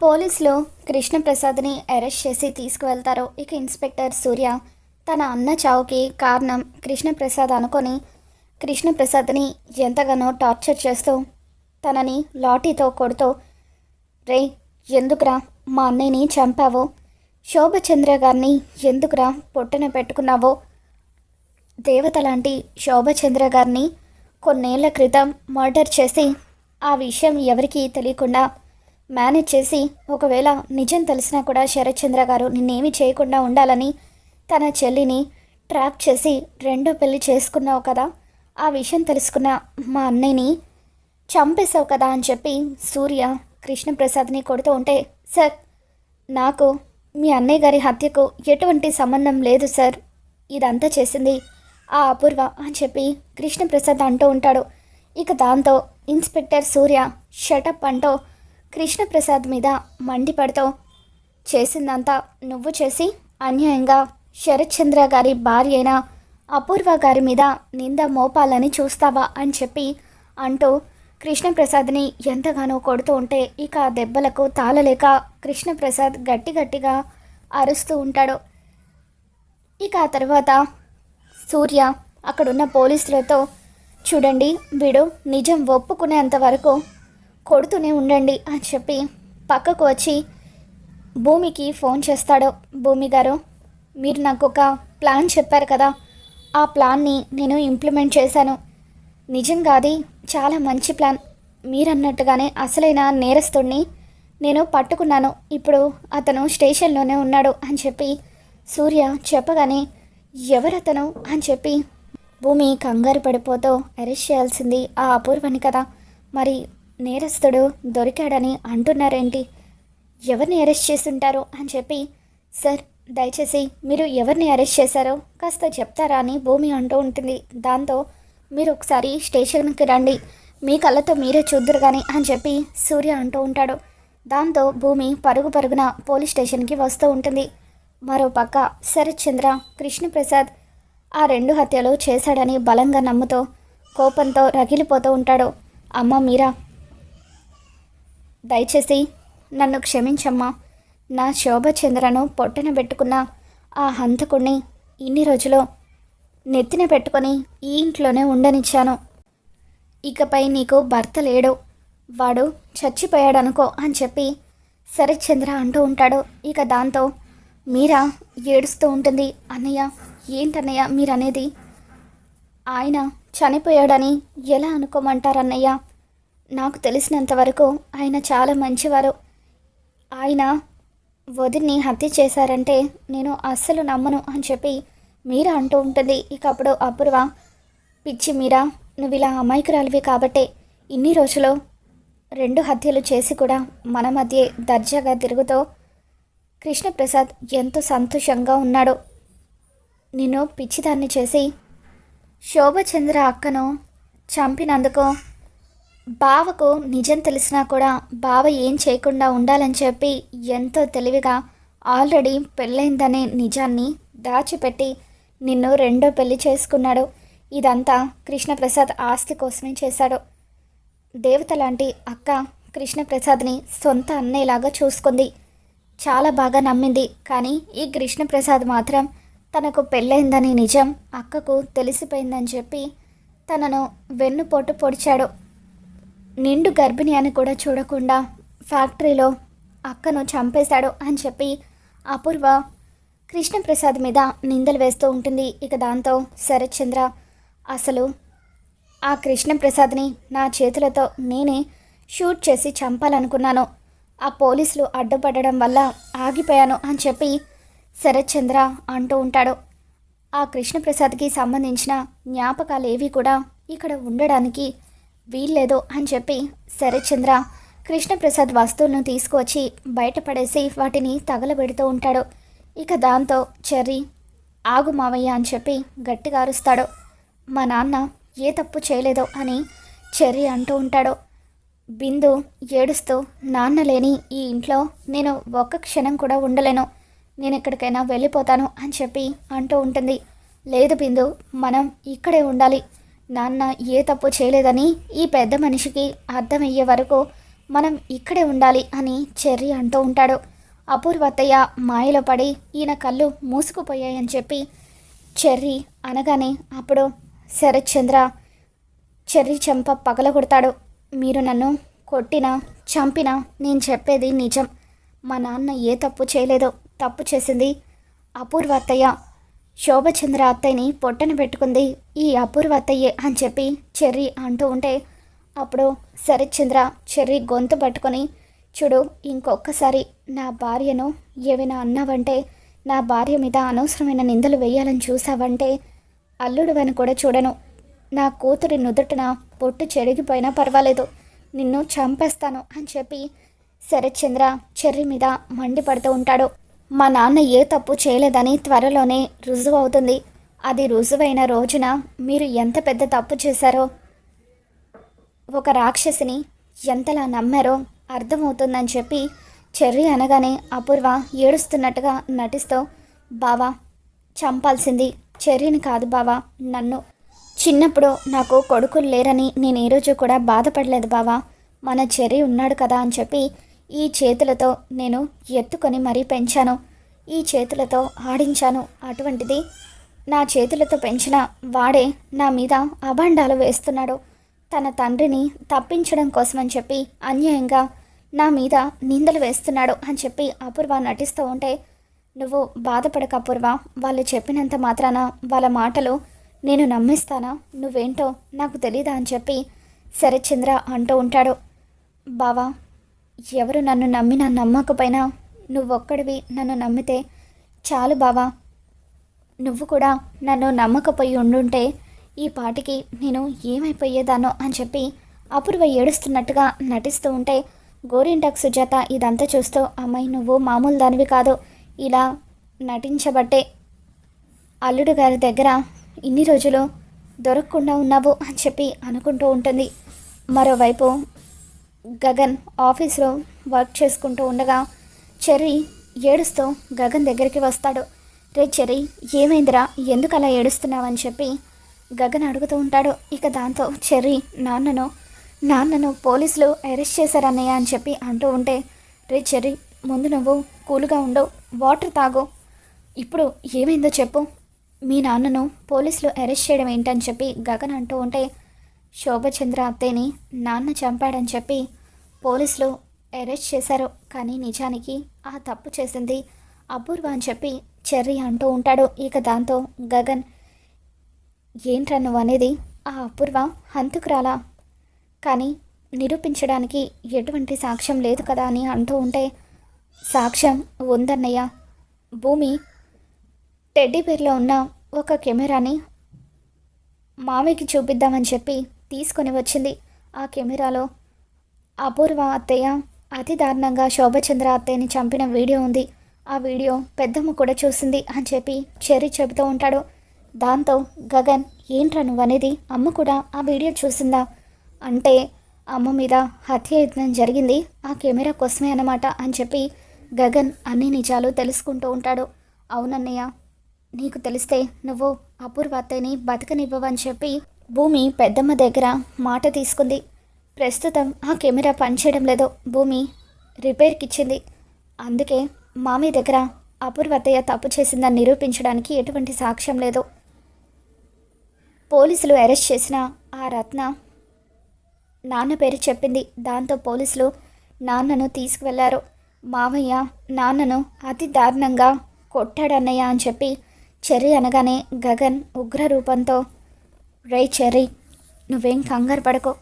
పోలీసులు కృష్ణప్రసాద్ని అరెస్ట్ చేసి తీసుకువెళ్తారు. ఇక ఇన్స్పెక్టర్ సూర్య తన అన్న చావుకి కారణం కృష్ణప్రసాద్ అనుకొని కృష్ణప్రసాద్ని ఎంతగానో టార్చర్ చేస్తూ తనని లాఠీతో కొడుతూ రే ఎందుకురా మా అన్నయ్యని చంపావో? శోభచంద్ర గారిని ఎందుకురా పొట్టన పెట్టుకున్నావో? దేవత లాంటి శోభచంద్ర గారిని కొన్నేళ్ళ క్రితం మర్డర్ చేసి ఆ విషయం ఎవరికీ తెలియకుండా మేనేజ్ చేసి ఒకవేళ నిజం తెలిసినా కూడా శరత్చంద్ర గారు నిన్నేమి చేయకుండా ఉండాలని తన చెల్లిని ట్రాప్ చేసి రెండో పెళ్ళి చేసుకున్నావు కదా ఆ విషయం తెలుసుకున్న మా అన్నయ్యని చంపేశావు కదా అని చెప్పి సూర్య కృష్ణప్రసాద్ని కొడుతూ ఉంటే సార్ నాకు మీ అన్నయ్య గారి హత్యకు ఎటువంటి సంబంధం లేదు సార్. ఇదంతా చేసింది ఆ అపూర్వ అని చెప్పి కృష్ణప్రసాద్ అంటూ ఉంటాడు. ఇక దాంతో ఇన్స్పెక్టర్ సూర్య షటప్ అంటూ కృష్ణప్రసాద్ మీద మండిపడతావు చేసిందంతా నువ్వు చేసి అన్యాయంగా శరత్చంద్ర గారి భార్య అయిన అపూర్వ గారి మీద నింద మోపాలని చూస్తావా అని చెప్పి అంటూ కృష్ణప్రసాద్ని ఎంతగానో కొడుతూ ఉంటే ఇక ఆ దెబ్బలకు తాళలేక కృష్ణప్రసాద్ గట్టి గట్టిగా అరుస్తూ ఉంటాడు. ఇక ఆ తర్వాత సూర్య అక్కడున్న పోలీసులతో చూడండి వీడు నిజం ఒప్పుకునేంత వరకు కొడుతూనే ఉండండి అని చెప్పి పక్కకు వచ్చి భూమికి ఫోన్ చేస్తాడు. భూమి గారు మీరు నాకు ఒక ప్లాన్ చెప్పారు కదా. ఆ ప్లాన్ని నేను ఇంప్లిమెంట్ చేశాను. నిజంగా అది చాలా మంచి ప్లాన్. మీరన్నట్టుగానే అసలైన నేరస్తుడిని నేను పట్టుకున్నాను. ఇప్పుడు అతను స్టేషన్లోనే ఉన్నాడు అని చెప్పి సూర్య చెప్పగానే ఎవరతను? అని చెప్పి భూమి కంగారు పడిపోతూ అరెస్ట్ చేయాల్సింది ఆ అపూర్వని కదా. మరి నేరస్తుడు దొరికాడని అంటున్నారేంటి? ఎవరిని అరెస్ట్ చేసుంటారు అని చెప్పి సార్ దయచేసి మీరు ఎవరిని అరెస్ట్ చేశారో కాస్త చెప్తారా అని భూమి అంటూ ఉంటుంది. దాంతో మీరు ఒకసారి స్టేషన్కి రండి. మీ కళ్ళతో మీరే చూద్దరు కానీ అని చెప్పి సూర్య అంటూ ఉంటాడు. దాంతో భూమి పరుగు పరుగున పోలీస్ స్టేషన్కి వస్తూ ఉంటుంది. మరో పక్క శరత్ చంద్ర కృష్ణప్రసాద్ ఆ రెండు హత్యలు చేశాడని బలంగా నమ్ముతూ కోపంతో రగిలిపోతూ ఉంటాడు. అమ్మ మీరా దయచేసి నన్ను క్షమించమ్మా. నా శోభచంద్రను పొట్టన పెట్టుకున్న ఆ హంతకుణ్ణి ఇన్ని రోజులు నెత్తిన పెట్టుకొని ఈ ఇంట్లోనే ఉండనిచ్చాను. ఇకపై నీకు భర్త లేడు. వాడు చచ్చిపోయాడనుకో అని చెప్పి శరత్చంద్ర అంటూ ఉంటాడు. ఇక దాంతో మీరా ఏడుస్తూ ఉంటుంది. అన్నయ్య ఏంటన్నయ్య మీరనేది? ఆయన చనిపోయాడని ఎలా అనుకోమంటారన్నయ్య? నాకు తెలిసినంతవరకు ఆయన చాలా మంచివారు. ఆయన వదిన్ని హత్య చేశారంటే నేను అస్సలు నమ్మను అని చెప్పి మీరా అంటూ ఉంటుంది. ఇక అప్పుడు అపూర్వ పిచ్చి మీరా నువ్వు ఇలా అమాయకురాలివి కాబట్టే ఇన్ని రోజులు రెండు హత్యలు చేసి కూడా మన మధ్య దర్జాగా తిరుగుతూ కృష్ణప్రసాద్ ఎంతో సంతోషంగా ఉన్నాడు. నిన్ను పిచ్చిదాన్ని చేసి శోభచంద్ర అక్కను చంపినందుకు బావకు నిజం తెలిసినా కూడా బావ ఏం చేయకుండా ఉండాలని చెప్పి ఎంతో తెలివిగా ఆల్రెడీ పెళ్ళైందనే నిజాన్ని దాచిపెట్టి నిన్ను రెండో పెళ్ళి చేసుకున్నాడు. ఇదంతా కృష్ణప్రసాద్ ఆస్తి కోసమే చేశాడు. దేవత లాంటి అక్క కృష్ణప్రసాద్ని సొంత అన్నయ్యలాగా చూసుకుంది. చాలా బాగా నమ్మింది. కానీ ఈ కృష్ణప్రసాద్ మాత్రం తనకు పెళ్ళైందని నిజం అక్కకు తెలిసిపోయిందని చెప్పి తనను వెన్నుపోటు పొడిచాడు. నిండు గర్భిణి అని కూడా చూడకుండా ఫ్యాక్టరీలో అక్కను చంపేశాడు అని చెప్పి అపూర్వ కృష్ణప్రసాద్ మీద నిందలు వేస్తూ ఉంటుంది. ఇక దాంతో శరత్చంద్ర అసలు ఆ కృష్ణప్రసాద్ని నా చేతులతో నేనే షూట్ చేసి చంపాలనుకున్నాను. ఆ పోలీసులు అడ్డుపడడం వల్ల ఆగిపోయాను అని చెప్పి శరత్చంద్ర అంటూ ఉంటాడు. ఆ కృష్ణప్రసాద్కి సంబంధించిన జ్ఞాపకాలు ఏవి కూడా ఇక్కడ ఉండడానికి వీల్లేదు అని చెప్పి శరత్చంద్ర కృష్ణప్రసాద్ వస్తువులను తీసుకువచ్చి బయటపడేసి వాటిని తగలబెడుతూ ఉంటాడు. ఇక దాంతో చెర్రీ ఆగు మావయ్య అని చెప్పి గట్టిగా అరుస్తాడు. మా నాన్న ఏ తప్పు చేయలేదో అని చెర్రీ అంటూ ఉంటాడు. బిందు ఏడుస్తూ నాన్న లేని ఈ ఇంట్లో నేను ఒక్క క్షణం కూడా ఉండలేను. నేను ఎక్కడికైనా వెళ్ళిపోతాను అని చెప్పి అంటూ ఉంటుంది. లేదు బిందు మనం ఇక్కడే ఉండాలి. నాన్న ఏ తప్పు చేయలేదని ఈ పెద్ద మనిషికి అర్థమయ్యే వరకు మనం ఇక్కడే ఉండాలి అని చెర్రీ అంటూ ఉంటాడు. అపూర్వతయ్య మాయలో పడి ఈయన కళ్ళు మూసుకుపోయాయని చెప్పి చెర్రీ అనగానే అప్పుడు శరత్చంద్ర చెర్రీ చెంప పగలగొడతాడు. మీరు నన్ను కొట్టినా చంపినా నేను చెప్పేది నిజం. మా నాన్న ఏ తప్పు చేయలేదో తప్పు చేసింది అపూర్వతయ్య శోభచంద్ర అత్తయ్యని పొట్టన పెట్టుకుంది. ఈ అపూర్వ అత్తయ్యే అని చెప్పి చెర్రి అంటూ ఉంటే అప్పుడు శరత్చంద్ర చెర్రి గొంతు పట్టుకొని చూడు ఇంకొకసారి నా భార్యను ఏమైనా అన్నావంటే నా భార్య మీద అనవసరమైన నిందలు వేయాలని చూసావంటే అల్లుడు అని కూడా చూడను. నా కూతురి నుదుటిన పొట్టు చెరిగిపోయినా పర్వాలేదు. నిన్ను చంపేస్తాను అని చెప్పి శరత్చంద్ర చెర్రి మీద మండిపడుతూ ఉంటాడు. మా నాన్న ఏ తప్పు చేయలేదని త్వరలోనే రుజువు అవుతుంది. అది రుజువైన రోజున మీరు ఎంత పెద్ద తప్పు చేశారో ఒక రాక్షసిని ఎంతలా నమ్మారో అర్థమవుతుందని చెప్పి చెర్రి అనగానే అపూర్వ ఏడుస్తున్నట్టుగా నటిస్తూ బావా చంపాల్సింది చెర్రిని కాదు బావా నన్ను. చిన్నప్పుడు నాకు కొడుకులు లేరని నేను ఈరోజు కూడా బాధపడలేదు బావా. మన చెర్రి ఉన్నాడు కదా అని చెప్పి ఈ చేతులతో నేను ఎత్తుకొని మరీ పెంచాను. ఈ చేతులతో ఆడించాను. అటువంటిది నా చేతులతో పెంచిన వాడే నా మీద అభండాలు వేస్తున్నాడు. తన తండ్రిని తప్పించడం కోసమని చెప్పి అన్యాయంగా నా మీద నిందలు వేస్తున్నాడు అని చెప్పి అపూర్వ నటిస్తూ ఉంటే నువ్వు బాధపడక అపూర్వ. వాళ్ళు చెప్పినంత మాత్రాన వాళ్ళ మాటలు నేను నమ్మిస్తానా? నువ్వేంటో నాకు తెలీదా? అని చెప్పి శరత్చంద్ర అంటూ ఉంటాడు. బావా ఎవరు నన్ను నమ్మినా నమ్మకపోయినా నువ్వొక్కడివి నన్ను నమ్మితే చాలు బావా. నువ్వు కూడా నన్ను నమ్మకపోయి ఉండుంటే ఈ పాటికి నేను ఏమైపోయేదానో అని చెప్పి అపూర్వ ఏడుస్తున్నట్టుగా నటిస్తూ ఉంటే గోరింటాక్ సుజాత ఇదంతా చూస్తూ అమ్మాయి నువ్వు మామూలు దానివి కాదు. ఇలా నటించబట్టే అల్లుడు గారి దగ్గర ఇన్ని రోజులు దొరకకుండా ఉన్నావు అని చెప్పి అనుకుంటూ ఉంటుంది. మరోవైపు గగన్ ఆఫీస్లో వర్క్ చేసుకుంటూ ఉండగా చెర్రీ ఏడుస్తూ గగన్ దగ్గరికి వస్తాడు. రే చెర్రీ ఏమైందిరా? ఎందుకు అలా ఏడుస్తున్నావని చెప్పి గగన్ అడుగుతూ ఉంటాడు. ఇక దాంతో చెర్రీ నాన్నను నాన్నను పోలీసులు అరెస్ట్ చేశారన్నయ్య అని చెప్పి అంటూ ఉంటే రే చెర్రీ ముందు నువ్వు కూల్గా ఉండు వాటర్ తాగు. ఇప్పుడు ఏమైందో చెప్పు. మీ నాన్నను పోలీసులు అరెస్ట్ చేయడం ఏంటని చెప్పి గగన్ అంటూ ఉంటే శోభచంద్ర అత్తేని నాన్న చంపాడని చెప్పి పోలీసులు అరెస్ట్ చేశారు. కానీ నిజానికి ఆ తప్పు చేసింది అపూర్వ అని చెప్పి చెర్రీ అంటూ ఉంటాడు. ఇక దాంతో గగన్ ఏంట్రా నువ్వు అనేది ఆ అపూర్వ హంతుకురాలా కానీ నిరూపించడానికి ఎటువంటి సాక్ష్యం లేదు కదా అని అంటూ ఉంటే సాక్ష్యం ఉందన్నయ్య. భూమి టెడ్డీ పేర్లో ఉన్న ఒక కెమెరాని మామయ్యకి చూపిద్దామని చెప్పి తీసుకొని వచ్చింది. ఆ కెమెరాలో అపూర్వ అత్తయ్య అతి దారుణంగా శోభచంద్ర అత్తయ్యని చంపిన వీడియో ఉంది. ఆ వీడియో పెద్దమ్మ కూడా చూసింది అని చెప్పి చెర్రీ చెబుతూ ఉంటాడు. దాంతో గగన్ ఏంట్రా నువ్వనేది? అమ్మ కూడా ఆ వీడియో చూసిందా? అంటే అమ్మ మీద హత్య యత్నం జరిగింది. ఆ కెమెరా కోసమే అన్నమాట అని చెప్పి గగన్ అన్ని నిజాలు తెలుసుకుంటూ ఉంటాడు. అవునన్నయ్య నీకు తెలిస్తే నువ్వు అపూర్వ అత్తయ్యని బతకనివ్వవని చెప్పి భూమి పెద్దమ్మ దగ్గర మాట తీసుకుంది. ప్రస్తుతం ఆ కెమెరా పనిచేయడం లేదు. భూమి రిపేర్కి ఇచ్చింది. అందుకే మామీ దగ్గర అపూర్వతయ్య తప్పు చేసిందని నిరూపించడానికి ఎటువంటి సాక్ష్యం లేదు. పోలీసులు అరెస్ట్ చేసిన ఆ రత్న నాన్న పేరు చెప్పింది. దాంతో పోలీసులు నాన్నను తీసుకువెళ్ళారు. మావయ్య నాన్నను అతి దారుణంగా కొట్టాడన్నయ్య అని చెప్పి చెర్రీ అనగానే గగన్ ఉగ్ర రూపంతో రే చెర్రీ నువ్వేం కంగారు పడకో.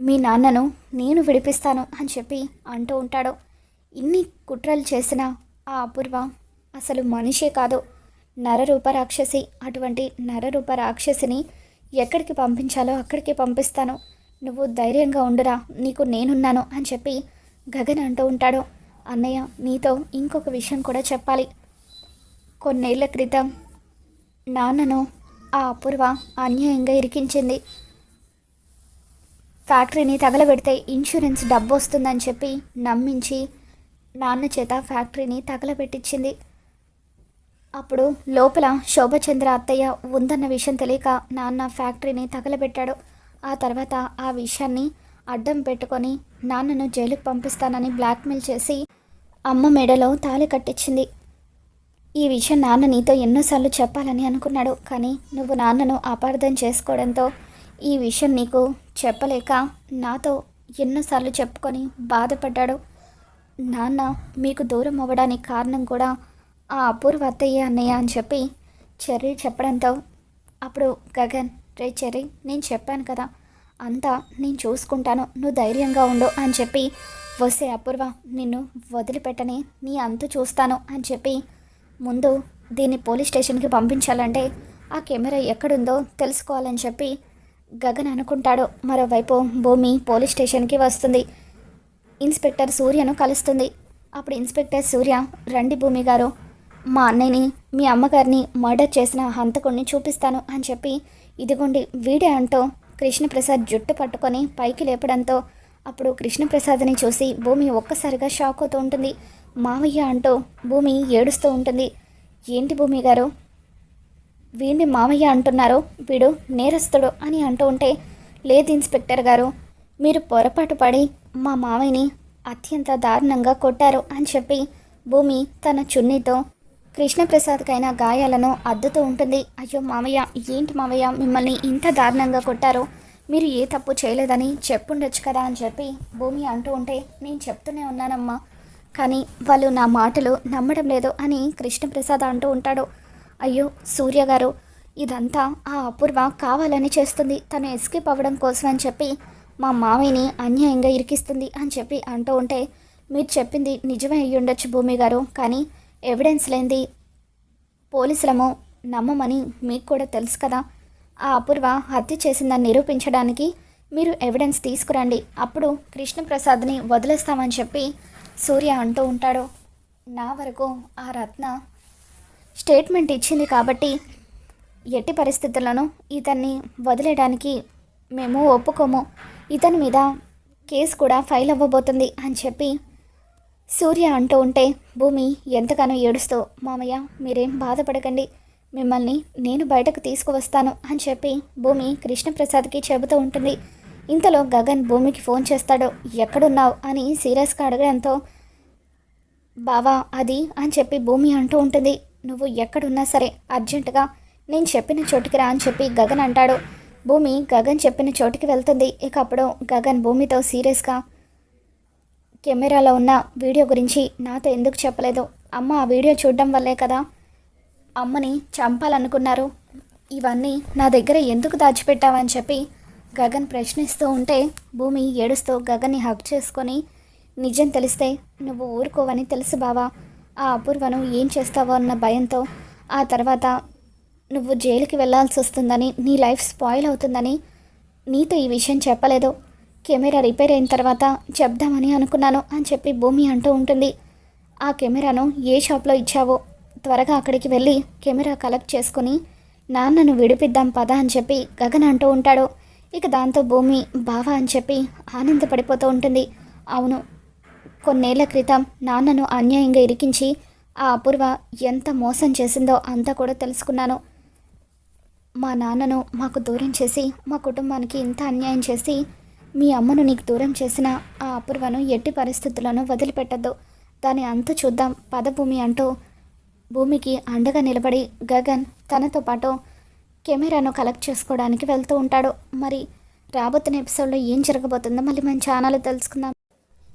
మీ నాన్నను నేను విడిపిస్తాను అని చెప్పి అంటూ ఉంటాడు. ఇన్ని కుట్రలు చేసిన ఆ అపూర్వ అసలు మనిషే కాదు. నరరూప రాక్షసి అటువంటి నరరూప రాక్షసిని ఎక్కడికి పంపించాలో అక్కడికి పంపిస్తాను. నువ్వు ధైర్యంగా ఉండురా నీకు నేనున్నాను అని చెప్పి గగన్ అంటూ ఉంటాడు. అన్నయ్య నీతో ఇంకొక విషయం కూడా చెప్పాలి. కొన్నేళ్ళ క్రితం నాన్నను ఆ అపూర్వ అన్యాయంగా ఇరికించింది. ఫ్యాక్టరీని తగలబెడితే ఇన్సూరెన్స్ డబ్బు వస్తుందని చెప్పి నమ్మించి నాన్న చేత ఫ్యాక్టరీని తగలబెట్టించింది అప్పుడు లోపల శోభచంద్ర అత్తయ్య ఉందన్న విషయం తెలియక నాన్న ఫ్యాక్టరీని తగలబెట్టాడు. ఆ తర్వాత ఆ విషయాన్ని అడ్డం పెట్టుకొని నాన్నను జైలుకు పంపిస్తానని బ్లాక్మెయిల్ చేసి అమ్మ మెడలో తాళి కట్టించింది ఈ విషయం నాన్న నీతో ఎన్నోసార్లు చెప్పాలని అనుకున్నాడు. కానీ నువ్వు నాన్నను అపార్థం చేసుకోవడంతో ఈ విషయం నీకు చెప్పలేక నాతో ఎన్నోసార్లు చెప్పుకొని బాధపడ్డాడు. నాన్న మీకు దూరం అవ్వడానికి కారణం కూడా ఆ అపూర్వ అత్తయ్య అన్నయ్య అని చెప్పి చెర్రీ చెప్పడంతో అప్పుడు గగన్ రే చెర్రీ నేను చెప్పాను కదా అంతా నేను చూసుకుంటాను నువ్వు ధైర్యంగా ఉండు అని చెప్పి వస్తే అపూర్వ నిన్ను వదిలిపెట్టని నీ అంతు చూస్తాను అని చెప్పి ముందు దీన్ని పోలీస్ స్టేషన్కి పంపించాలంటే ఆ కెమెరా ఎక్కడుందో తెలుసుకోవాలని చెప్పి గగన్ అనుకుంటాడు మరోవైపు భూమి పోలీస్ స్టేషన్కి వస్తుంది. ఇన్స్పెక్టర్ సూర్యను కలుస్తుంది. అప్పుడు ఇన్స్పెక్టర్ సూర్య రండి భూమి గారు మా అన్నయ్యని మీ అమ్మగారిని మర్డర్ చేసిన హంతకుడిని చూపిస్తాను అని చెప్పి ఇదిగోండి వీడే అంటూ కృష్ణప్రసాద్ జుట్టు పట్టుకొని పైకి లేపడంతో అప్పుడు కృష్ణప్రసాద్ని చూసి భూమి ఒక్కసారిగా షాక్ అవుతూ ఉంటుంది. మావయ్య అంటూ భూమి ఏడుస్తూ ఉంటుంది. ఏంటి భూమి గారు వీడిని మామయ్య అంటున్నారు వీడు నేరస్తుడు అని అంటూ ఉంటే లేదు ఇన్స్పెక్టర్ గారు మీరు పొరపాటు పడి మా మామయ్యని అత్యంత దారుణంగా కొట్టారు అని చెప్పి భూమి తన చున్నీతో కృష్ణప్రసాద్కైన గాయాలను అద్దుతూ ఉంటుంది. అయ్యో మామయ్య ఏంటి మామయ్య మిమ్మల్ని ఇంత దారుణంగా కొట్టారు? మీరు ఏ తప్పు చేయలేదని చెప్పుండొచ్చు కదా అని చెప్పి భూమి అంటూ ఉంటే నేను చెప్తూనే ఉన్నానమ్మా. కానీ వాళ్ళు నా మాటలు నమ్మడం లేదు అని కృష్ణప్రసాద్ అంటూ ఉంటాడు. అయ్యో సూర్య గారు ఇదంతా ఆ అపూర్వ కావాలని చేస్తుంది. తను ఎస్కేప్ అవ్వడం కోసం అని చెప్పి మా మామయ్యని అన్యాయంగా ఇరికిస్తుంది అని చెప్పి అంటూ ఉంటే మీరు చెప్పింది నిజమే అయ్యి ఉండొచ్చు భూమి గారు కానీ ఎవిడెన్స్ లేనిది పోలీసులము నమ్మమని మీకు కూడా తెలుసు కదా. ఆ అపూర్వ హత్య చేసిందని నిరూపించడానికి మీరు ఎవిడెన్స్ తీసుకురండి. అప్పుడు కృష్ణప్రసాద్ని వదిలేస్తామని చెప్పి సూర్య అంటూ ఉంటాడు. నా వరకు ఆ రత్న స్టేట్మెంట్ ఇచ్చింది కాబట్టి ఎట్టి పరిస్థితుల్లోనూ ఇతన్ని వదిలేయడానికి మేము ఒప్పుకోము. ఇతని మీద కేసు కూడా ఫైల్ అవ్వబోతుంది అని చెప్పి సూర్య అంటూ ఉంటే భూమి ఎంతగానో ఏడుస్తూ మామయ్య మీరేం బాధపడకండి. మిమ్మల్ని నేను బయటకు తీసుకువస్తాను అని చెప్పి భూమి కృష్ణప్రసాద్కి చెబుతూ ఉంటుంది. ఇంతలో గగన్ భూమికి ఫోన్ చేస్తాడు. ఎక్కడున్నావు? అని సీరియస్గా అడగడంతో బావా అది అని చెప్పి భూమి అంటూ ఉంటుంది. నువ్వు ఎక్కడున్నా సరే అర్జెంటుగా నేను చెప్పిన చోటుకి రా అని చెప్పి గగన్ అంటాడు. భూమి గగన్ చెప్పిన చోటుకి వెళ్తుంది. ఇక అప్పుడు గగన్ భూమితో సీరియస్గా కెమెరాలో ఉన్న వీడియో గురించి నాతో ఎందుకు చెప్పలేదు? అమ్మ ఆ వీడియో చూడడం వల్లే కదా అమ్మని చంపాలనుకున్నారు. ఇవన్నీ నా దగ్గర ఎందుకు దాచిపెట్టావని చెప్పి గగన్ ప్రశ్నిస్తూ ఉంటే భూమి ఏడుస్తూ గగన్ని హక్ చేసుకొని నిజం తెలిస్తే నువ్వు ఊరుకోవని తెలుసు బావా. ఆ అపూర్వను ఏం చేస్తావో అన్న భయంతో ఆ తర్వాత నువ్వు జైలుకి వెళ్ళాల్సి వస్తుందని నీ లైఫ్ స్పాయిల్ అవుతుందని నీతో ఈ విషయం చెప్పలేదు. కెమెరా రిపేర్ అయిన తర్వాత చెప్దామని అనుకున్నాను అని చెప్పి భూమి అంటూ ఉంటుంది. ఆ కెమెరాను ఏ షాప్లో ఇచ్చావో త్వరగా అక్కడికి వెళ్ళి కెమెరా కలెక్ట్ చేసుకుని నాన్నను విడిపిద్దాం పద అని చెప్పి గగన్ అంటూ ఉంటాడు. ఇక దాంతో భూమి బావా అని చెప్పి ఆనందపడిపోతూ ఉంటుంది. అవును కొన్నేళ్ళ క్రితం నాన్నను అన్యాయంగా ఇరికించి ఆ అపూర్వ ఎంత మోసం చేసిందో అంతా కూడా తెలుసుకున్నాను. మా నాన్నను మాకు దూరం చేసి మా కుటుంబానికి ఇంత అన్యాయం చేసి మీ అమ్మను నీకు దూరం చేసిన ఆ అపూర్వను ఎట్టి పరిస్థితులను వదిలిపెట్టద్దు. దాని అంత చూద్దాం పదభూమి అంటూ భూమికి అండగా నిలబడి గగన్ తనతో పాటు కెమెరాను కలెక్ట్ చేసుకోవడానికి వెళ్తూ ఉంటాడు. మరి రాబోతున్న ఎపిసోడ్లో ఏం జరగబోతుందో మళ్ళీ మన ఛానల్ తెలుసుకుందాం.